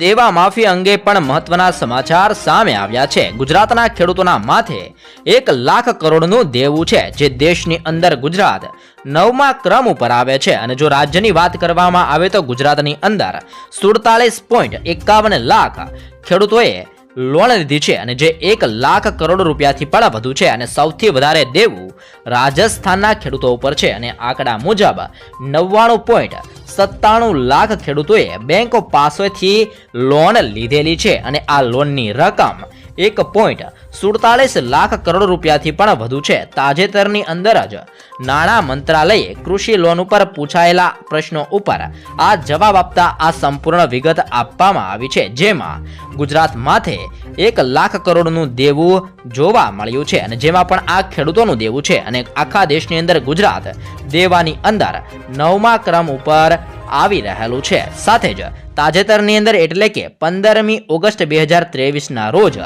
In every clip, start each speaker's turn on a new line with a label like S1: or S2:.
S1: દેવા માફી અંગે પણ મહત્વના સમાચાર સામે આવ્યા છે. ગુજરાતના ખેડૂતોના માથે એક લાખ કરોડનું દેવું છે, જે દેશની અંદર ગુજરાત નવમા ક્રમ ઉપર આવે છે. અને જો રાજ્યની વાત કરવામાં આવે તો ગુજરાતની અંદર સુડતાલીસ પોઈન્ટ એકાવન લાખ ખેડૂતોએ લોન લીધી છે અને જે એક લાખ કરોડ રૂપિયાથી પણ વધુ છે અને સૌથી વધારે દેવું રાજસ્થાનના ખેડૂતો ઉપર છે અને આંકડા મુજબ નવ્વાણું પોઈન્ટ સત્તાણું લાખ ખેડૂતોએ બેંકો પાસેથી લોન લીધેલી છે અને આ લોનની રકમ એક પોઈન્ટ સુડતાલીસ લાખ કરોડ રૂપિયાથી પણ વધુ છે. તાજેતરની અંદર જ નાણાં મંત્રાલયે કૃષિ લોન ઉપર પૂછાયેલા પ્રશ્નો ઉપર આ જવાબ આપતા આ સંપૂર્ણ વિગત આપવામાં આવી છે. જેમાં ગુજરાત માથે એક લાખ કરોડનું દેવું જોવા મળ્યું છે અને જેમાં પણ આ ખેડૂતોનું દેવું છે અને આખા દેશની અંદર ગુજરાત દેવાની અંદર નવમા ક્રમ ઉપર આવી રહેલું છે. સાથે જ તાજેતરની અંદર એટલે કે પંદરમી ઓગસ્ટ બે હજાર ત્રેવીસના રોજ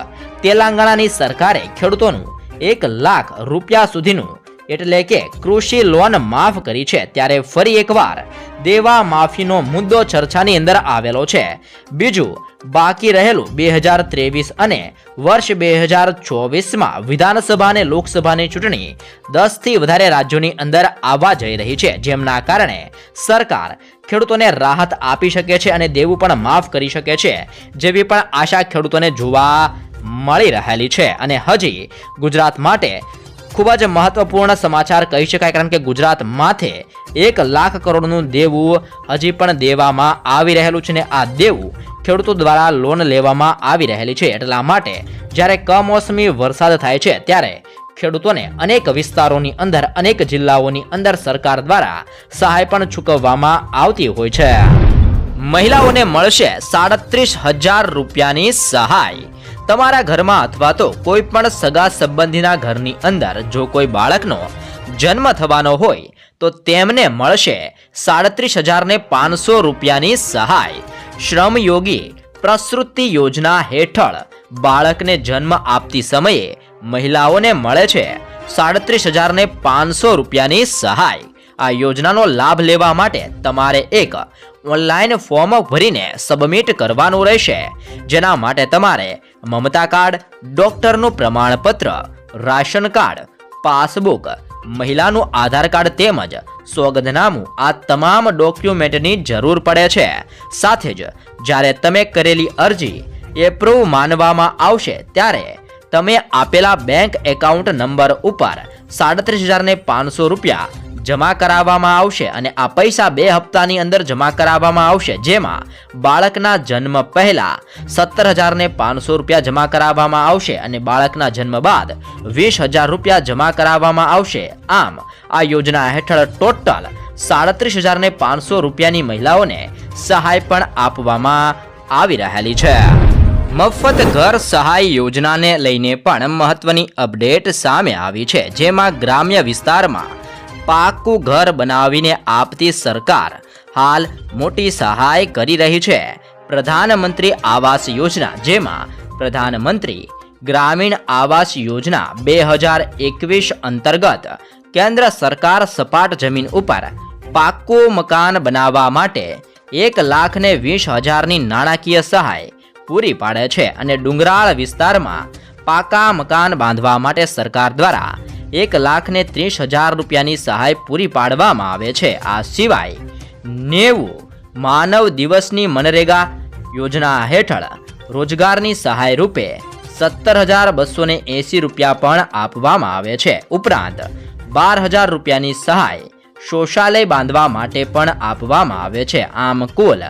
S1: તેલંગાણાની સરકારે ખેડૂતોનું એક લાખ રૂપિયા સુધીનું એટલે કે કૃષિ લોન માફ કરી છે ત્યારે ફરી એકવાર દેવા માફીનો મુદ્દો ચર્ચાની અંદર આવેલો છે. બીજું, બાકી રહેલું બે હજાર ત્રેવીસ અને વર્ષ બે હજાર ચોવીસમાં વિધાનસભા અને લોકસભાની ચૂંટણી દસથી વધારે રાજ્યોની અંદર આવવા જઈ રહી છે, જેમના કારણે સરકાર ખેડૂતોને રાહત આપી શકે છે અને દેવું પણ માફ કરી શકે છે, જેવી પણ આશા ખેડૂતોને જોવા મળી રહેલી છે. અને હજી ગુજરાત માટે ખૂબ જ મહત્વપૂર્ણ સમાચાર કહી શકાય, કારણ કે ગુજરાત માથે એક લાખ કરોડનું દેવું હજી પણ દેવામાં આવી રહેલું છે ને આ દેવું ખેડૂતો દ્વારા લોન લેવામાં આવી રહેલી છે. એટલા માટે જ્યારે કમોસમી વરસાદ થાય છે, ત્યારે ખેડૂતોને અનેક વિસ્તારોની અંદર, અનેક જિલ્લાઓની અંદર સરકાર દ્વારા સહાય પણ ચૂકવવામાં આવતી હોય છે. મહિલાઓને મળશે સાડત્રીસ હજાર રૂપિયાની સહાય. તમારા ઘરમાં અથવા તો કોઈ પણ સગા સંબંધીના ઘરની અંદર જો કોઈ બાળકનો જન્મ થવાનો હોય, તો તેમને મળશે સાડત્રીસ હજારને પાંચસો રૂપિયાની સહાય. શ્રમયોગી પ્રસૃતિ યોજના હેઠળ બાળકને જન્મ આપતી સમયે મહિલાઓને મળે છે સાડત્રીસ હજારને પાંચસો રૂપિયાની સહાય. આ યોજનાનો લાભ લેવા માટે તમારે એક ઓનલાઈન ફોર્મ ભરીને સબમિટ કરવાનું રહેશે. જેના માટે તમારે મમતા કાર્ડ, ડોક્ટરનું પ્રમાણપત્ર, રાશન કાર્ડ, પાસબુક, મહિલાનું આધાર કાર્ડ તેમજ સોગંદનામું આ તમામ ડોક્યુમેન્ટની જરૂર પડે છે. સાથે જ, જ્યારે તમે કરેલી અરજી એપ્રુવ માનવામાં આવશે, ત્યારે તમે આપેલા બેંક એકાઉન્ટ નંબર ઉપર સાડત્રીસ હજારને પાંચસો રૂપિયા જમા કરાવવામાં આવશે અને આ પૈસા બે હપ્તાની અંદર જમા કરાવવામાં આવશે, જેમાં બાળકના જન્મ પહેલા સત્તર હજારને પાંચસો રૂપિયા જમા કરાવવામાં આવશે અને બાળકના જન્મ બાદ વીસ હજાર રૂપિયા જમા કરાવવામાં આવશે. આમ, આ યોજના હેઠળ ટોટલ સાડત્રીસ હજારને પાંચસો રૂપિયાની મહિલાઓને સહાય પણ આપવામાં આવી રહેલી છે. મફત ઘર સહાય યોજનાને લઈને પણ મહત્વની અપડેટ સામે આવી છે, જેમાં ગ્રામ્ય વિસ્તારમાં પાકું ઘર બનાવીને આપતી સરકાર હાલ મોટી સહાય કરી રહી છે. પ્રધાનમંત્રી આવાસ યોજના, જેમાં પ્રધાનમંત્રી ગ્રામીણ આવાસ યોજના બે હજાર એકવીસ અંતર્ગત કેન્દ્ર સરકાર સપાટ જમીન ઉપર પાક્કું મકાન બનાવવા માટે એક લાખ ને વીસ હજારની નાણાકીય સહાય પૂરી પાડે છે અને ડુંગરાળ વિસ્તારમાં પાકા મકાન બાંધવા માટે સરકાર દ્વારા એક લાખ ને ત્રીસ હજાર રૂપિયાની સહાય પૂરી પાડવામાં આવે છે. આ સિવાય નેવું માનવ દિવસની મનરેગા યોજના હેઠળ રોજગારની સહાય રૂપે સત્તર હજાર બસો ને એંસી રૂપિયા પણ આપવામાં આવે છે. ઉપરાંત બાર હજાર રૂપિયાની સહાય શૌચાલય બાંધવા માટે પણ આપવામાં આવે છે. આમ કુલ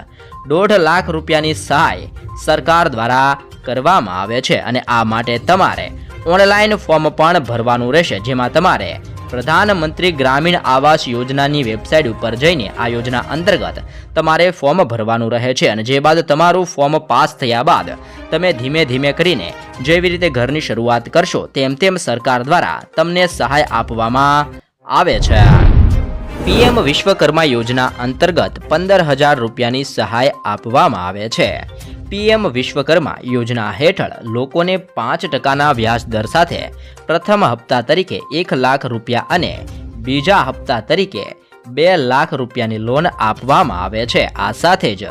S1: દોઢ લાખ રૂપિયાની સહાય સરકાર દ્વારા કરવામાં આવે છે અને આ માટે તમારે ઓનલાઈન ફોર્મ પણ ભરવાનું રહેશે, જેમાં તમારે પ્રધાનમંત્રી ગ્રામીણ આવાસ યોજનાની વેબસાઇટ ઉપર જઈને આ યોજના અંતર્ગત તમારે ફોર્મ ભરવાનું રહે છે અને જે બાદ તમારું ફોર્મ પાસ થયા બાદ તમે ધીમે ધીમે કરીને જેવી રીતે ઘરની શરૂઆત કરશો, તેમ તેમ સરકાર દ્વારા તમને સહાય આપવામાં આવે છે. પીએમ વિશ્વકર્મા યોજના અંતર્ગત પંદર હજાર રૂપિયાની સહાય આપવામાં આવે છે. પીએમ વિશ્વકર્મા યોજના હેઠળ લોકોને પાંચ ટકાના વ્યાજ દર સાથે પ્રથમ હપ્તા તરીકે એક લાખ રૂપિયા અને બીજા હપ્તા તરીકે બે લાખ રૂપિયાની લોન આપવામાં આવે છે. આ સાથે જ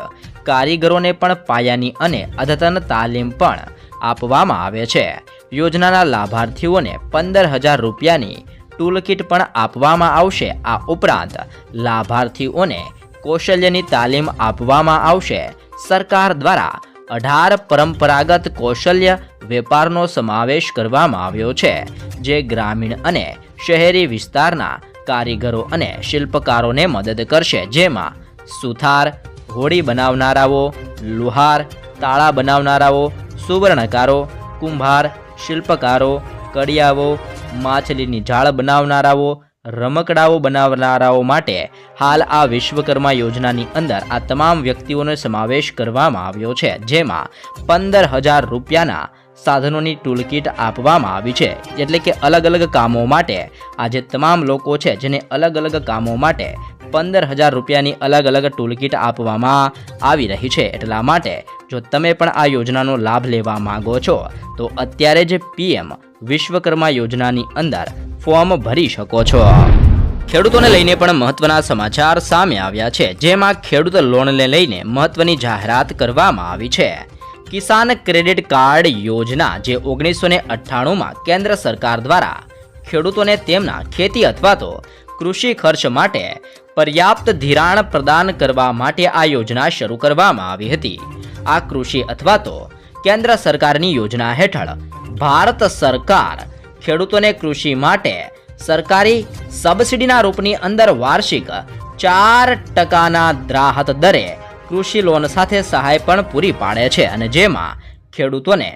S1: કારીગરોને પણ પાયાની અને અદ્યતન તાલીમ પણ આપવામાં આવે છે. યોજનાના લાભાર્થીઓને પંદર હજાર રૂપિયાની ટૂલકિટ પણ આપવામાં આવશે. આ ઉપરાંત લાભાર્થીઓને કૌશલ્યની તાલીમ આપવામાં આવશે. સરકાર દ્વારા અઢાર પરંપરાગત કૌશલ્ય વેપારનો સમાવેશ કરવામાં આવ્યો છે, જે ગ્રામીણ અને શહેરી વિસ્તારના કારીગરો અને શિલ્પકારોને મદદ કરશે. જેમાં સુથાર, હોડી બનાવનારાઓ, લુહાર, તાળા બનાવનારાઓ, સુવર્ણકારો, કુંભાર, શિલ્પકારો, કડિયાઓ, માછલીની જાળ બનાવનારાઓ રમકડાઓ બનાવનારાઓ માટે હાલ આ વિશ્વકર્મા યોજનાની અંદર આ તમામ વ્યક્તિઓનો સમાવેશ કરવામાં આવ્યો છે, જેમાં પંદર હજાર રૂપિયાના સાધનોની ટૂલકીટ આપવામાં આવી છે, એટલે કે અલગ અલગ કામો માટે. આજે તમામ લોકો છે જેને અલગ અલગ કામો માટે પંદર હજાર રૂપિયાની અલગ અલગ ટૂલકીટ આપવામાં આવી રહી છે, એટલા માટે જો તમે પણ આ યોજનાનો લાભ લેવા માંગો છો, તો અત્યારે જ પીએમ વિશ્વકર્મા યોજનાની અંદર ફોર્મ ભરી શકો છો. ખેડૂતોને લઈને પણ મહત્વના સમાચાર સામે આવ્યા છે, જેમાં ખેડૂત લોનને લઈને મહત્વની જાહેરાત કરવામાં આવી છે. કિસાન ક્રેડિટ કાર્ડ યોજના જે ઓગણીસો ને અઠ્ઠાણુંમાં કેન્દ્ર સરકાર દ્વારા ખેડૂતોને તેમના ખેતી અથવા તો કૃષિ ખર્ચ માટે પર્યાપ્ત ધિરાણ પ્રદાન કરવા માટે આ યોજના શરૂ કરવામાં આવી હતી. આ કૃષિ અથવા તો કેન્દ્ર સરકારની યોજના હેઠળ ભારત સરકાર ખેડૂતોને કૃષિ માટે સરકારી સબસિડીના રૂપની અંદર વાર્ષિક ચાર ટકાના દ્રાહત દરે કૃષિ લોન સાથે સહાય પણ પૂરી પાડે છે અને જેમાં ખેડૂતોને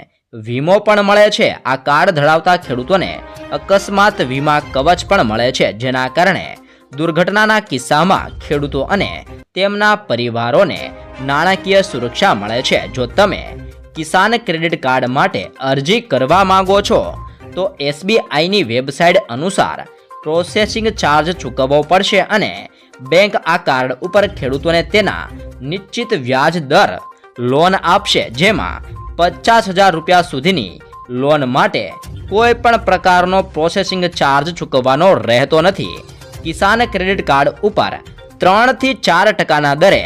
S1: વીમો પણ મળે છે. આ કાર્ડ ધરાવતા ખેડૂતોને અકસ્માત વીમા કવચ પણ મળે છે, જેના કારણે દુર્ઘટનાના કિસ્સામાં ખેડૂતો અને તેમના પરિવારોને નાણાકીય સુરક્ષા મળે છે. જો તમે કિસાન ક્રેડિટ કાર્ડ માટે અરજી કરવા માંગો છો, તો એસબીઆઈની વેબસાઇટ અનુસાર પ્રોસેસિંગ ચાર્જ ચૂકવવો પડશે અને બેંક આ કાર્ડ ઉપર ખેડૂતોને તેના નિશ્ચિત વ્યાજ દર લોન આપશે, જેમાં પચાસ હજાર રૂપિયા સુધીની લોન માટે કોઈ પણ પ્રકારનો પ્રોસેસિંગ ચાર્જ ચૂકવવાનો રહેતો નથી. કિસાન ક્રેડિટ કાર્ડ ઉપર ત્રણથી ચાર ટકાના દરે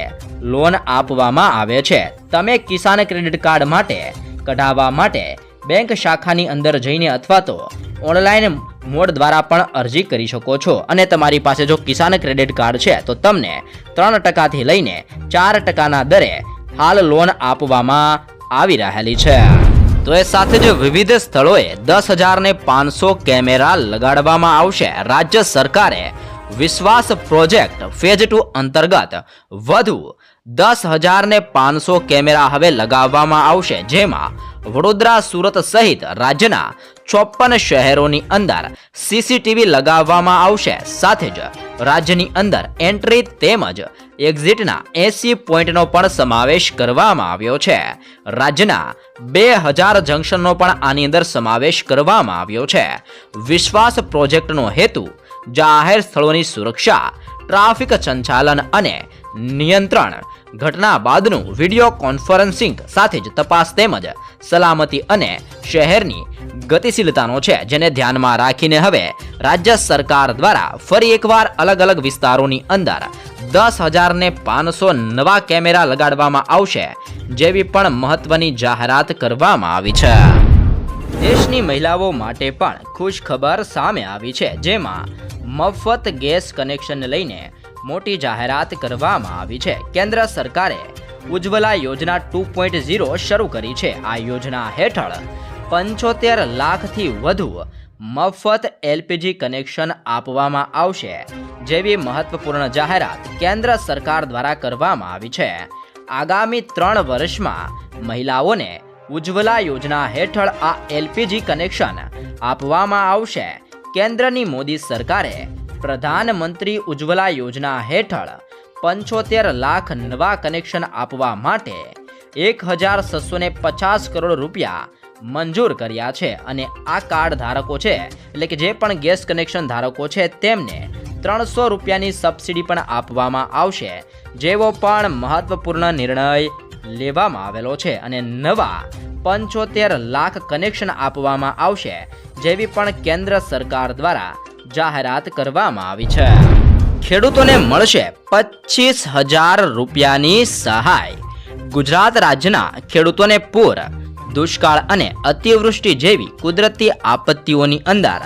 S1: લોન આપવામાં આવે છે. તમે કિસાન ક્રેડિટ કાર્ડ માટે કઢાવવા માટે બેંક શાખાની અંદર જઈને અથવા તો ઓનલાઈન મોડ દ્વારા પણ અરજી કરી શકો છો. અને તમારી પાસે જો કિસાન ક્રેડિટ કાર્ડ છે, તો તમને ત્રણ ટકાથી લઈને ચાર ટકાના દરે હાલ લોન આપવામાં આવી રહેલી છે. તો એ સાથે જ વિવિધ સ્થળોએ દસ હજારને પાંચસો કેમેરા લગાડવામાં આવશે. રાજ્ય સરકારે વિશ્વાસ પ્રોજેક્ટ ફેઝ ટુ અંતર્ગત વધુ દસ હજાર ને પાંચસો કેમેરા હવે લગાવવામાં આવશે, જેમાં વડોદરા, સુરત સહિત રાજ્યના ચોપન શહેરોની અંદર સીસીટીવી લગાવવામાં આવશે. સાથે જ રાજ્યની અંદર એન્ટ્રી તેમજ એક્ઝિટના એસી પોઈન્ટનો પણ સમાવેશ કરવામાં આવ્યો છે. રાજ્યના બે હજાર જંકશનનો પણ આની અંદર સમાવેશ કરવામાં આવ્યો છે. વિશ્વાસ પ્રોજેક્ટનો હેતુ જાહેર સ્થળોની સુરક્ષા, ટ્રાફિક સંચાલન અને નિયંત્રણ ઘટના બાદનું વીડિયો કોન્ફરન્સિંગ સાથે જ તપાસ તેમજ સલામતી અને શહેરની ગતિશીલતાનો છે, જેને ધ્યાનમાં રાખીને હવે રાજ્ય સરકાર દ્વારા ફરી એકવાર અલગ અલગ વિસ્તારોની અંદર દસ હજારને પાંચસો નવા કેમેરા લગાડવામાં આવશે, જેવી પણ મહત્વની જાહેરાત કરવામાં આવી છે. દેશની મહિલાઓ માટે પણ ખુશખબર સામે આવી છે, જેમાં મફત ગેસ કનેક્શન લઈને મોટી જાહેરાત કરવામાં આવી છે. કેન્દ્ર સરકારે ઉજ્જવલા યોજના ટુ પોઈન્ટ ઝીરો શરૂ કરી છે. આ યોજના હેઠળ પંચોતેર લાખથી વધુ મફત એલપીજી કનેક્શન આપવામાં આવશે, જેવી મહત્વપૂર્ણ જાહેરાત કેન્દ્ર સરકાર દ્વારા કરવામાં આવી છે. આગામી ત્રણ વર્ષમાં મહિલાઓને ઉજ્જવલા યોજના હેઠળ આ એલપીજી કનેક્શન આપવામાં આવશે. કેન્દ્રની મોદી સરકારે પ્રધાનમંત્રી ઉજ્જવલા યોજના હેઠળ પંચોતેર લાખ નવા કનેક્શન આપવા માટે એક હજાર છસો ને પચાસ કરોડ રૂપિયા મંજૂર કર્યા છે. અને આ કાર્ડ ધારકો છે, એટલે કે જે પણ ગેસ કનેક્શન ધારકો છે, તેમને ત્રણસો રૂપિયાની સબસિડી પણ આપવામાં આવશે, જેવો પણ મહત્વપૂર્ણ નિર્ણય લેવામાં આવેલો છે. અને નવા પંચોતેર લાખ કનેક્શન આપવામાં આવશે, જેવી પણ કેન્દ્ર સરકાર દ્વારા જાહેરાત કરવામાં આવી છે. ખેડૂતોને મળશે પચીસ હજાર રૂપિયાની સહાય. ગુજરાત રાજ્યના ખેડૂતોને પૂર, દુષ્કાળ અને અતિવૃષ્ટિ જેવી કુદરતી આપત્તિઓની અંદર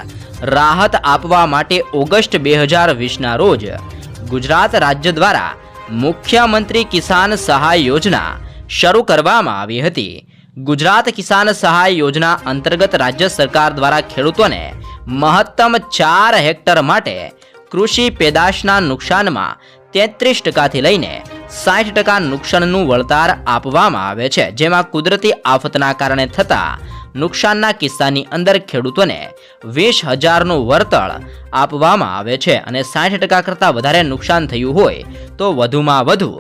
S1: રાહત આપવા માટે ઓગસ્ટ બે હજાર વીસના રોજ ગુજરાત રાજ્ય દ્વારા મુખ્યમંત્રી કિસાન સહાય યોજના શરૂ કરવામાં આવી હતી. ગુજરાત કિસાન સહાય યોજના અંતર્ગત રાજ્ય સરકાર દ્વારા ખેડૂતોને મહત્તમ ચાર હેક્ટર માટે કૃષિ પેદાશના નુકસાનમાં તેત્રીસ ટકાથી લઈને સાઠ ટકા નુકસાનનું વળતર આપવામાં આવે છે, જેમાં કુદરતી આફતના કારણે થતા નુકસાનના કિસ્સાની અંદર ખેડૂતોને વીસ હજારનું વળતર આપવામાં આવે છે અને સાઠ ટકા કરતાં વધારે નુકસાન થયું હોય તો વધુમાં વધુ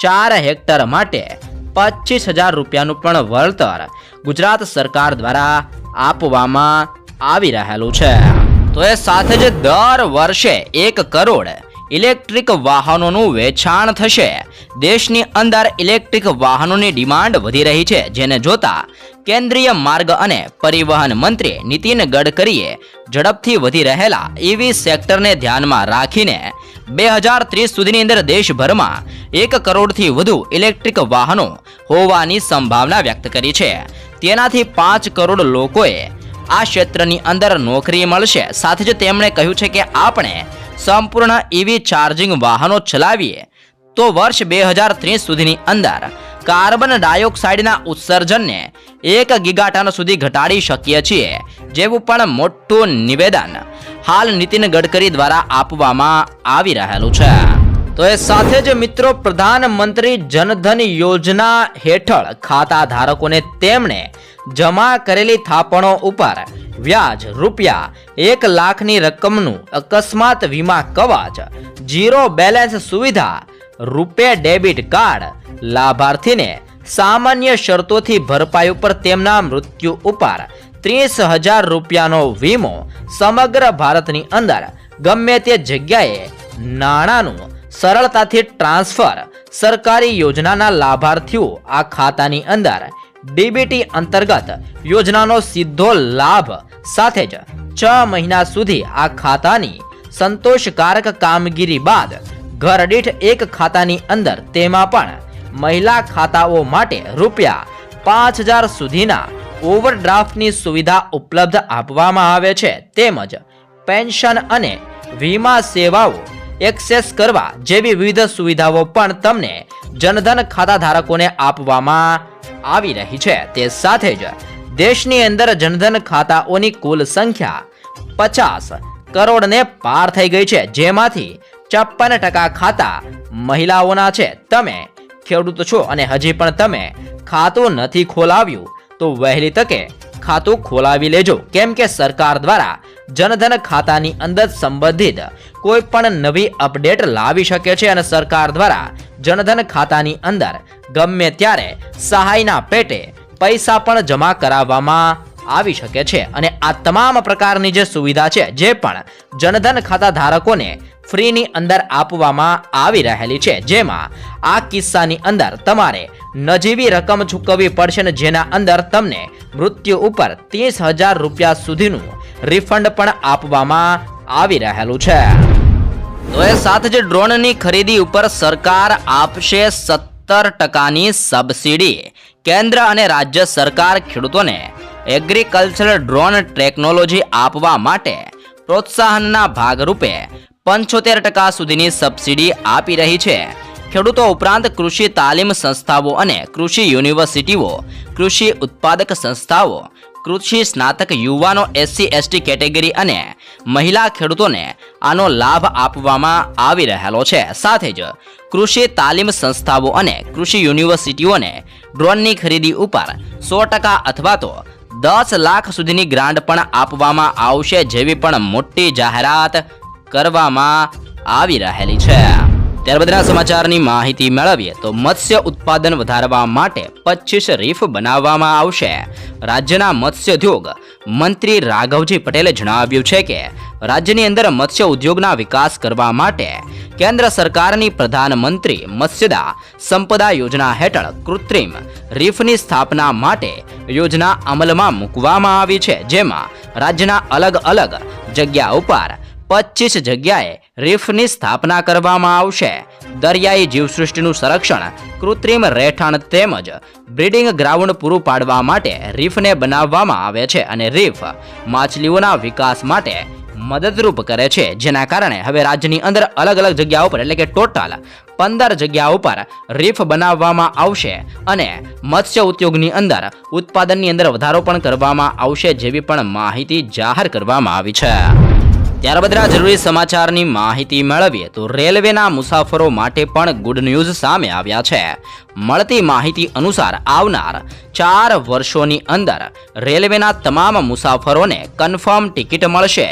S1: ચાર હેક્ટર માટે પચીસ હજાર રૂપિયાનું પણ વળતર ગુજરાત સરકાર દ્વારા આપવામાં આવી રહેલું છે. તો એ સાથે જ દર વર્ષે એક કરોડ ઇલેક્ટ્રિક વાહનોનું વેચાણ થશે. દેશની અંદર ઇલેક્ટ્રિક વાહનોની ડિમાન્ડ વધી રહી છે. જેને જોતા કેન્દ્રીય માર્ગ અને પરિવહન મંત્રી નીતિન ગડકરીએ ઝડપથી વધી રહેલા ઈવી સેક્ટરને ધ્યાનમાં રાખીને બે હજાર ત્રીસ સુધીની અંદર દેશભરમાં એક કરોડથી વધુ ઇલેક્ટ્રિક વાહનો હોવાની સંભાવના વ્યક્ત કરી છે. તેનાથી પાંચ કરોડ લોકોએ આ ક્ષેત્રની અંદર નોકરી મળશે. સાથે જ તેમણે કહ્યું છે કે આપણે સંપૂર્ણ ઈવી ચાર્જિંગ વાહનો ચલાવીએ તો વર્ષ બે હજાર ત્રીસ સુધીની અંદર કાર્બન ડાયોક્સાઇડના ઉત્સર્જનને એક ગીગાટન સુધી ઘટાડી શકીએ છીએ. જેવું પણ મોટું નિવેદન હાલ નીતિન ગડકરી દ્વારા આપવામાં આવી રહેલું છે. તો એ સાથે જ મિત્રો, પ્રધાનમંત્રી જનધન યોજના હેઠળ ખાતા ધારકોને તેમણે જમા કરેલી થાપણો ઉપર વ્યાજ રૂપિયા એક લાખની રકમનું અકસ્માત વીમા કવચ જીરો બેલેન્સ સુવિધા, રૂપે ડેબિટ કાર્ડ, લાભાર્થીને સામાન્ય શરતોથી ભરપાઈ ઉપર તેમના મૃત્યુ ઉપર ત્રીસ હજાર રૂપિયાનો વીમો સમગ્ર ભારતની અંદર ગમે તે જગ્યાએ નાણાંનું સરળતાથી ટ્રાન્સફર સરકારી યોજનાના લાભાર્થીઓ આ ખાતાની અંદર ડીબીટી અંતર્ગત યોજનાનો સીધો લાભ સાથે જ છ મહિના સુધી આ ખાતાની સંતોષકારક કામગીરી બાદ ઘર દીઠ એક ખાતાની અંદર તેમાં પણ મહિલા ખાતાઓ માટે રૂપિયા પાંચ હજાર સુધીના ઓવરડ્રાફ્ટની સુવિધા ઉપલબ્ધ આપવામાં આવે છે. તેમજ પેન્શન અને વીમા સેવાઓ એક્સેસ કરવા જેવી વિવિધ સુવિધાઓ પણ તમને જનધન ખાતા ધારકોને આપવામાં આવી રહી છે. તે સાથે જ દેશની અંદર જનધન ખાતાઓની કુલ સંખ્યા પચાસ કરોડને પાર થઈ ગઈ છે. જેમાંથી છપ્પન ટકા ખાતા મહિલાઓના છે. તમે ખેડૂત છો અને હજી પણ તમે ખાતું નથી ખોલાવ્યું. તો વહેલી તકે ખાતું ખોલાવી લેજો. કેમ કે સરકાર દ્વારા જનધન ખાતાની અંદર સંબંધિત કોઈ પણ નવી અપડેટ લાવી શકે છે અને સરકાર દ્વારા જનધન ખાતાની અંદર ગમે ત્યારે સહાયના પેટે પૈસા પણ જમા કરાવવામાં આવી શકે છે અને આ તમામ પ્રકારની જે સુવિધા છે, જે પણ જનધન ખાતા ધારકોને ફ્રીની અંદર આપવામાં આવી રહેલી છે, જેમાં આ કિસ્સાની અંદર તમારે નજીવી રકમ ચૂકવવી પડશે ને જેના અંદર તમને મૃત્યુ ઉપર ત્રીસ હજાર રૂપિયા સુધીનું રિફંડ પણ આપવામાં આવી રહેલું છે. તો એ સાથે જ ડ્રોનની ખરીદી ઉપર સરકાર આપશે સત્તર ટકાની સબસિડી. કેન્દ્ર અને રાજ્ય સરકાર ખેડૂતોને એગ્રીકલ્ચર ડ્રોન ટેકનોલોજી આપવા માટે પ્રોત્સાહનના ભાગરૂપે પંચોતેર ટકા સુધીની સબસિડી આપી રહી છે. ખેડૂતો ઉપરાંત કૃષિ તાલીમ સંસ્થાઓ અને કૃષિ યુનિવર્સિટીઓ, કૃષિ ઉત્પાદક સંસ્થાઓ, કૃષિ સ્નાતક યુવાનો એસસી, એસટી કેટેગરી અને મહિલા ખેડૂતોને આનો લાભ આપવામાં આવી રહેલો છે. સાથે જ કૃષિ તાલીમ સંસ્થાઓ અને કૃષિ યુનિવર્સિટીઓને ડ્રોનની ખરીદી ઉપર સો ટકા અથવા તો દસ લાખ સુધીની ગ્રાન્ટ પણ આપવામાં આવશે જેવી પણ મોટી જાહેરાત કરવામાં આવી રહેલી છે. ત્યારબાદના સમાચારની માહિતી મેળવીએ તો મત્સ્ય ઉત્પાદન વધારવા માટે પચીસ રીફ બનાવવામાં આવશે. રાજ્યના મત્સ્યોદ્યોગ મંત્રી રાઘવજી પટેલે જણાવ્યું છે કે, રાજ્યની અંદર મત્સ્ય ઉદ્યોગના વિકાસ કરવા માટે કેન્દ્ર સરકારની પ્રધાનમંત્રી મત્સ્યદા સંપદા યોજના હેઠળ કૃત્રિમ રીફની સ્થાપના માટે યોજના અમલમાં મૂકવામાં આવી છે, જેમાં રાજ્યના અલગ અલગ જગ્યા ઉપર પચીસ જગ્યાએ રીફની સ્થાપના કરવામાં આવશે. દરિયાઈ જીવસૃષ્ટિનું સંરક્ષણ, કૃત્રિમ રહેઠાણ તેમજ બ્રીડિંગ ગ્રાઉન્ડ પૂરું પાડવા માટે રીફને બનાવવામાં આવે છે અને રીફ માછલીઓના વિકાસ માટે મદદરૂપ કરે છે, જેના કારણે હવે રાજ્યની અંદર અલગ અલગ જગ્યાઓ પર એટલે કે ટોટલ પંદર જગ્યાઓ પર રીફ બનાવવામાં આવશે અને મત્સ્ય ઉદ્યોગની અંદર ઉત્પાદનની અંદર વધારો પણ કરવામાં આવશે જેવી પણ માહિતી જાહેર કરવામાં આવી છે. ત્યારબાદના જરૂરી સમાચારની માહિતી મેળવીએ તો રેલવેના મુસાફરો માટે પણ ગુડ ન્યૂઝ સામે આવ્યા છે. મળતી માહિતી અનુસાર આવનાર ચાર વર્ષોની અંદર રેલવેના તમામ મુસાફરોને કન્ફર્મ ટિકિટ મળશે.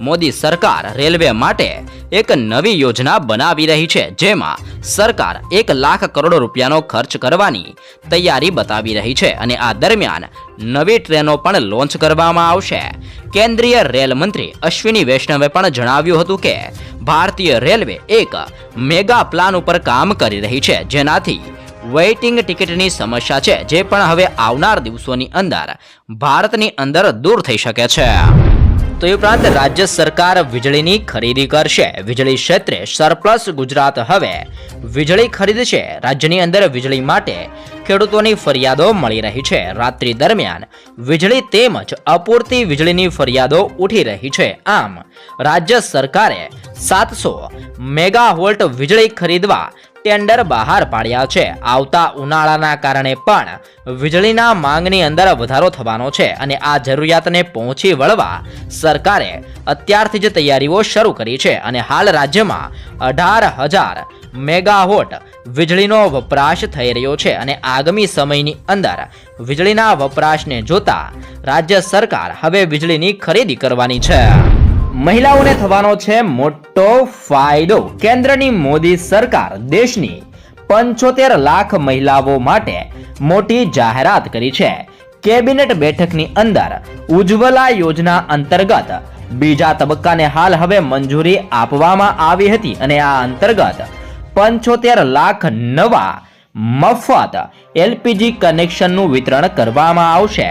S1: મોદી સરકાર રેલવે માટે એક નવી યોજના બનાવી રહી છે, જેમાં સરકાર એક લાખ કરોડ રૂપિયાનો ખર્ચ કરવાની તૈયારી બતાવી રહી છે અને આ દરમિયાન નવી ટ્રેનો પણ લોન્ચ કરવામાં આવશે. કેન્દ્રીય રેલ મંત્રી અશ્વિની વૈષ્ણવે પણ જણાવ્યું હતું કે, ભારતીય રેલવે એક મેગા પ્લાન ઉપર કામ કરી રહી છે, જેનાથી વેઇટિંગ ટિકિટની સમસ્યા છે, જે પણ હવે આવનાર દિવસોની અંદર ભારતની અંદર દૂર થઈ શકે છે. તો એ ઉપરાંત રાજ્ય સરકાર વીજળીની ખરીદી કરશે. વીજળી ક્ષેત્રે સરપ્લસ ગુજરાત હવે વીજળી ખરીદશે. રાજ્યની અંદર વીજળી માટે ખેડૂતોની ફરિયાદો મળી રહી છે. રાત્રિ દરમિયાન વીજળી તેમજ અપૂરતી વીજળીની ફરિયાદો ઉઠી રહી છે. આમ રાજ્ય સરકારે સાતસો મેગા વોલ્ટ વીજળી ખરીદવા ટેન્ડર બહાર પાડ્યા છે. આવતા ઉનાળાના કારણે પણ વીજળીના માંગની અંદર વધારો થવાનો છે અને આ જરૂરિયાતને પહોંચી વળવા સરકારે અત્યારથી જ તૈયારીઓ શરૂ કરી છે અને હાલ રાજ્યમાં અઢાર હજાર મેગાવોટ વીજળીનો વપરાશ થઈ રહ્યો છે અને આગામી સમયની અંદર વીજળીના વપરાશને જોતા રાજ્ય સરકાર હવે વીજળીની ખરીદી કરવાની છે. મહિલાઓને થવાનો છે મોટો ફાયદો. કેન્દ્રની મોદી સરકાર દેશની પંચોતેર લાખ મહિલાઓ માટે મોટી જાહેરાત કરી છે. કેબિનેટ બેઠકની અંદર ઉજ્જવલા યોજના અંતર્ગત બીજા તબક્કાને હાલ હવે મંજૂરી આપવામાં આવી હતી અને આ અંતર્ગત પંચોતેર લાખ નવા મફત એલપીજી કનેક્શનનું વિતરણ કરવામાં આવશે.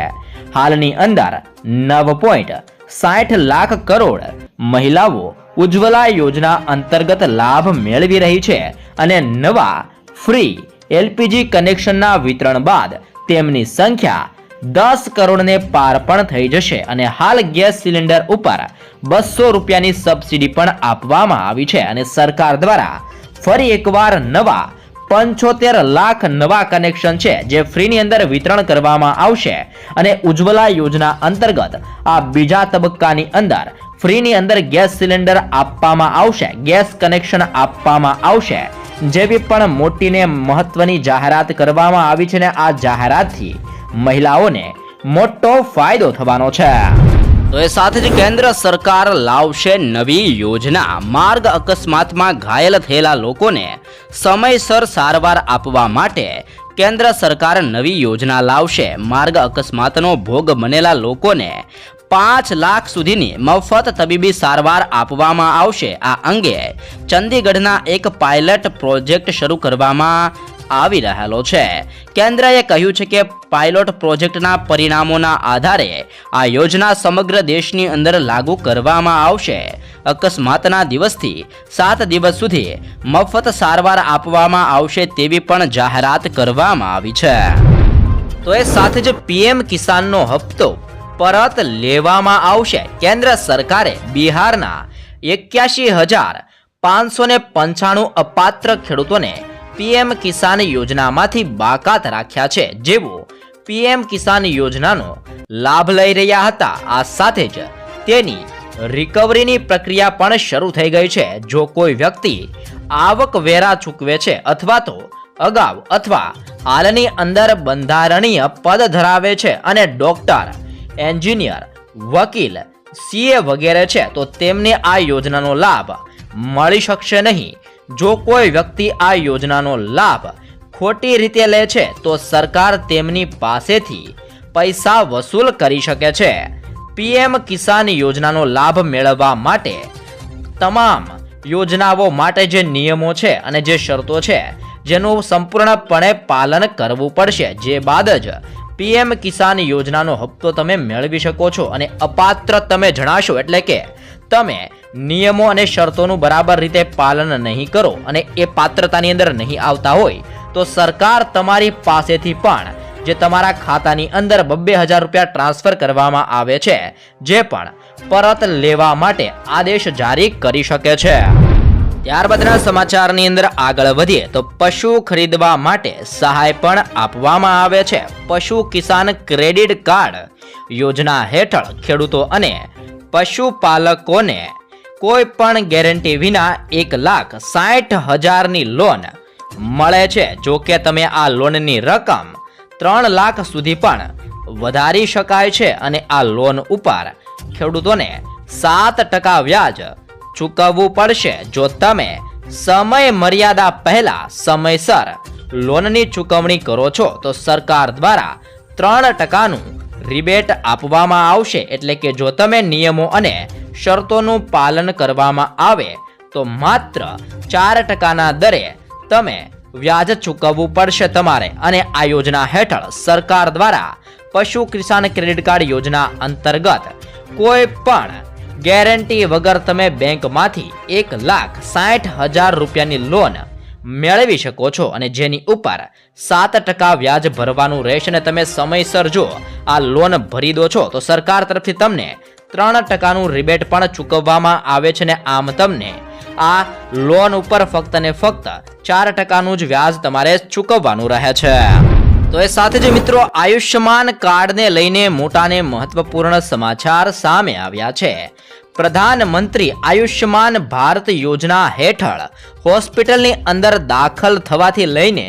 S1: હાલની અંદર નવ પોઈન્ટ સાઠ લાખ કરોડ મહિલાઓ ઉજ્જવલા યોજના અંતર્ગત લાભ મેળવી રહી છે અને નવા ફ્રી એલપીજી કનેક્શનના વિતરણ બાદ તેમની સંખ્યા દસ કરોડને પાર પણ થઈ જશે અને હાલ ગેસ સિલિન્ડર ઉપર બસો રૂપિયાની સબસિડી પણ આપવામાં આવી છે અને સરકાર દ્વારા ફરી એકવાર નવા પંચોતેર લાખ નવા કનેક્શન છે જે ફ્રીની અંદર વિતરણ કરવામાં આવશે. અને ઉજ્જવલા યોજના અંતર્ગત આ બીજા તબક્કાની અંદર ફ્રીની અંદર ગેસ સિલિન્ડર આપવામાં આવશે, ગેસ કનેક્શન આપવામાં આવશે. જેવી પણ મોટીને મહત્વની જાહેરાત કરવામાં આવી છે ને આ જાહેરાતથી મહિલાઓને મોટો ફાયદો થવાનો છે. તો એ સાથે જ કેન્દ્ર સરકાર લાવશે નવી યોજના. માર્ગ અકસ્માતમાં ઘાયલ થયેલા લોકોને સમયસર સારવાર આપવા માટે કેન્દ્ર સરકાર નવી યોજના લાવશે. માર્ગ અકસ્માતનો ભોગ બનેલા લોકોને પાંચ લાખ સુધીની મફત તબીબી સારવાર આપવામાં આવશે. આ અંગે ચંદીગઢના એક પાયલટ પ્રોજેક્ટ શરૂ કરવામાં આવી રહેલો છે. કેન્દ્રએ કહ્યું છે કે પાયલોટ પ્રોજેક્ટના પરિણામોના આધારે આ યોજના સમગ્ર દેશની અંદર લાગુ કરવામાં આવશે. અકસ્માતના દિવસથી સાત દિવસ સુધી મફત સારવાર આપવામાં આવશે તેવી પણ જાહેરાત કરવામાં આવી છે. તો એ સાથે જ પીએમ કિસાનનો હપ્તો પરત લેવામાં આવશે. કેન્દ્ર સરકારે બિહારના એક્યાસી હજાર પાંચસો ને પંચાણું અપાત્ર ખેડૂતોને પીએમ કિસાન યોજનામાંથી બાકાત રાખ્યા છે. જેઓ પીએમ કિસાન યોજનાનો લાભ લઈ રહ્યા હતા. આ સાથે જ તેની રિકવરીની પ્રક્રિયા પણ શરૂ થઈ ગઈ છે. જો કોઈ વ્યક્તિ આવક વેરા ચૂકવે છે અથવા તો અગાઉ અથવા હાલની અંદર બંધારણીય પદ ધરાવે છે અને ડોક્ટર, એન્જિનિયર, વકીલ, સીએ વગેરે છે, તો તેમને આ યોજનાનો લાભ મળી શકશે નહીં. જો કોઈ વ્યક્તિ આ યોજનાનો લાભ ખોટી રીતે લે છે, તો સરકાર તેમની પાસેથી પૈસા વસૂલ કરી શકે છે. પીએમ કિસાન યોજનાનો લાભ મેળવવા માટે તમામ યોજનાઓ માટે જે નિયમો છે અને જે શરતો છે, જેનું સંપૂર્ણપણે પાલન કરવું પડશે. જે બાદ જ પીએમ કિસાન યોજનાનો હપ્તો તમે મેળવી શકો છો અને અપાત્ર તમે જણાશો. એટલે કે તમે નિયમો અને શરતોનું બરાબર રીતે પાલન નહીં કરો અને એ પાત્રતાની અંદર નહીં આવતા હોય, તો સરકાર તમારી પાસેથી પણ, જે તમારા ખાતાની અંદર બબ્બે હજાર રૂપિયા ટ્રાન્સફર કરવામાં આવે છે, જે પણ પરત લેવા માટે આદેશ જારી કરી શકે છે. ત્યારબાદના સમાચારની અંદર આગળ વધીએ, તો પશુ ખરીદવા માટે સહાય પણ આપવામાં આવે છે. પશુ કિસાન ક્રેડિટ કાર્ડ યોજના હેઠળ ખેડૂતો અને પશુપાલકોને કોઈ પણ ગેરંટી વિના એક લાખ સાઠ હજારની લોન મળે છે. જો કે તમે આ લોનની રકમ ત્રણ લાખ સુધી પણ વધારી શકાય છે અને આ લોન ઉપર ખેડૂતોને સાત ટકા વ્યાજ ચૂકવવું પડશે. જો તમે સમય મર્યાદા પહેલા સમયસર લોનની ચૂકવણી કરો છો, તો સરકાર દ્વારા ત્રણ ટકાનું રિબેટ આપવામાં આવશે એટલે કે જો તમે નિયમો અને શરતોનું પાલન કરવામાં આવે, તો માત્ર ચાર ટકાના દરે તમે વ્યાજ ચૂકવવું પડશે તમારે. અને આ યોજના હેઠળ સરકાર દ્વારા પશુ કિસાન ક્રેડિટ કાર્ડ યોજના અંતર્ગત કોઈ પણ ગેરંટી વગર તમે બેંકમાંથી એક લાખ સાઠ હજાર રૂપિયાની લોન મેળવી શકો છો અને જેની ઉપર સાત ટકા વ્યાજ ભરવાનું રહેશે અને તમે સમયસર જો આ લોન ભરી દો છો, તો સરકાર તરફથી તમને ત્રણ ટકાનું રિબેટ પણ ચૂકવવામાં આવે છે ને આમ તમને આ લોન ઉપર ફક્ત ને ફક્ત ચાર ટકાનું જ વ્યાજ તમારે ચૂકવવાનું રહે છે. તો એ સાથે જ મિત્રો આયુષ્યમાન કાર્ડને લઈને મોટાને મહત્વપૂર્ણ સમાચાર સામે આવ્યા છે. પ્રધાનમંત્રી આયુષ્યમાન ભારત યોજના હેઠળ હોસ્પિટલની અંદર દાખલ થવાથી લઈને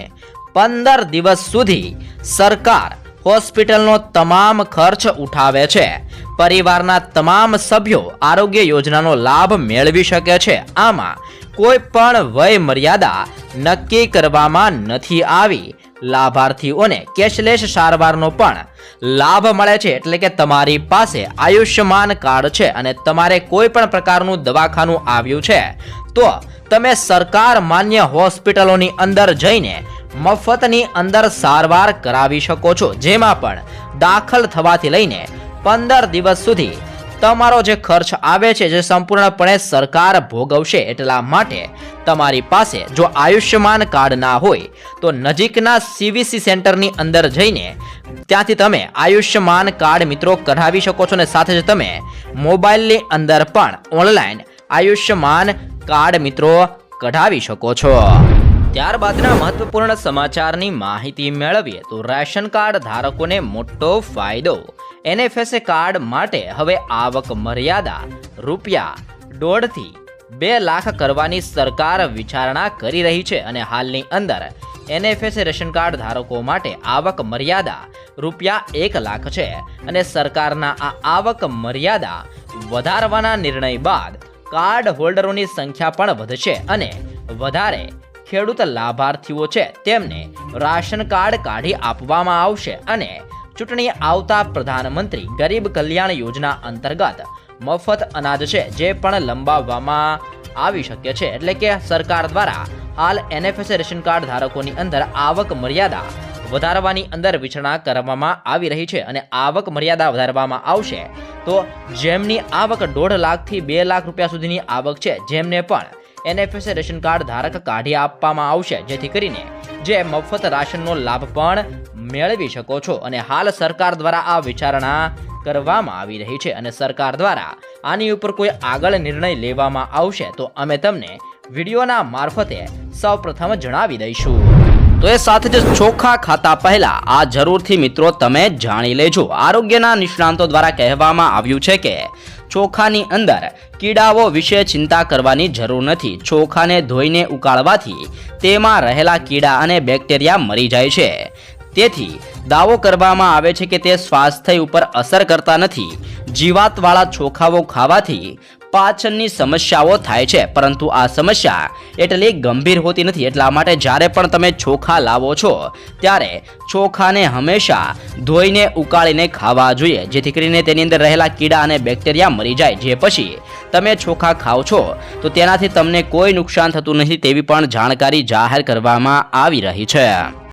S1: પંદર દિવસ સુધી સરકાર હોસ્પિટલનો તમામ ખર્ચ ઉઠાવે છે. પરિવારના તમામ સભ્યો આરોગ્ય યોજનાનો લાભ મેળવી શકે છે. આમાં કોઈ પણ વય મર્યાદા નક્કી કરવામાં નથી આવી. લાભાર્થીઓને કેશલેસ સારવારનો પણ લાભ મળે છે એટલે કે તમારી પાસે આયુષ્યમાન કાર્ડ છે અને તમારે કોઈ પણ પ્રકારનું દવાખાનું આવ્યું છે. તો તમે સરકાર માન્ય હોસ્પિટલોની અંદર જઈને મફતની અંદર સારવાર કરાવી શકો છો. જેમાં પણ દાખલ થવાથી લઈને પંદર દિવસ સુધી તમારો જે ખર્ચ આવે છે, જે સંપૂર્ણપણે સરકાર ભોગવશે એટલા માટે તમારી પાસે જો આયુષ્યમાન કાર્ડ ના હોય, તો નજીકના સીવીસી સેન્ટરની અંદર જઈને ત્યાંથી તમે આયુષ્યમાન કાર્ડ મિત્રો કઢાવી શકો છો અને સાથે જ તમે મોબાઈલની અંદર પણ ઓનલાઈન આયુષ્યમાન કાર્ડ મિત્રો કઢાવી શકો છો. ત્યારબાદના મહત્વપૂર્ણ સમાચારની માહિતી મેળવીએ તો રેશન કાર્ડ ધારકોને મોટો ફાયદો. એનએફએસએ કાર્ડ માટે હવે આવક મર્યાદા રૂપિયા દોઢથી બે લાખ કરવાની સરકાર વિચારણા કરી રહી છે અને હાલની અંદર એનએફએસએ રેશન કાર્ડ ધારકો માટે આવક મર્યાદા રૂપિયા એક લાખ છે અને સરકારના આ આવક મર્યાદા વધારવાના નિર્ણય બાદ કાર્ડ હોલ્ડરોની સંખ્યા પણ વધશે અને વધારે ખેડૂત લાભાર્થીઓ છે, તેમને રાશન કાર્ડ કાઢી આપવામાં આવશે અને ચૂંટણી આવતા પ્રધાનમંત્રી ગરીબ કલ્યાણ યોજના અંતર્ગત મફત અનાજ છે, જે પણ લંબાવવામાં આવી શકે છે. એટલે કે સરકાર દ્વારા હાલ એનએફએસ રેશન કાર્ડ ધારકોની અંદર આવક મર્યાદા વધારવાની અંદર વિચારણા કરવામાં આવી રહી છે અને આવક મર્યાદા વધારવામાં આવશે, તો જેમની આવક દોઢ લાખથી બે લાખ રૂપિયા સુધીની આવક છે, જેમને પણ એનએફએસ રેશન કાર્ડ ધારક કાઢી આપવામાં આવશે, જેથી કરીને જે મફત રાશનનો લાભ પણ મેળવી શકો છો. અને હાલ સરકાર દ્વારા આ વિચારણા કરવામાં આવી રહી છે અને સરકાર દ્વારા આની ઉપર કોઈ આગળ નિર્ણય લેવામાં આવશે, તો અમે તમને વિડીયોના મારફતે સૌપ્રથમ જણાવી દઈશું. તો એ સાથે જ ચોખા ખાતા પહેલા આ જરૂરથી મિત્રો તમે જાણી લેજો. આરોગ્યના નિષ્ણાંતો દ્વારા કહેવામાં આવ્યું છે કે ચોખાની અંદર કીડાઓ વિશે ચિંતા કરવાની જરૂર નથી. ચોખાને ધોઈને ઉકાળવાથી તેમાં રહેલા કીડા અને બેક્ટેરિયા મરી જાય છે. તેથી દાવો કરવામાં આવે છે કે તે સ્વાસ્થ્ય ઉપર અસર કરતા નથી. જીવાતવાળા ચોખાઓ ખાવાથી પાચનની સમસ્યાઓ થાય છે. પરંતુ આ સમસ્યા એટલી ગંભીર હોતી નથી. એટલા માટે જ્યારે પણ તમે ચોખા લાવો છો, ત્યારે ચોખાને હંમેશા ધોઈને ઉકાળીને ખાવા જોઈએ. જેથી કરીને તેની અંદર રહેલા કીડા અને બેક્ટેરિયા મરી જાય. જે પછી તમે ચોખા ખાઓ છો, તો તેનાથી તમને કોઈ નુકસાન થતું નથી તેવી પણ જાણકારી જાહેર કરવામાં આવી રહી છે.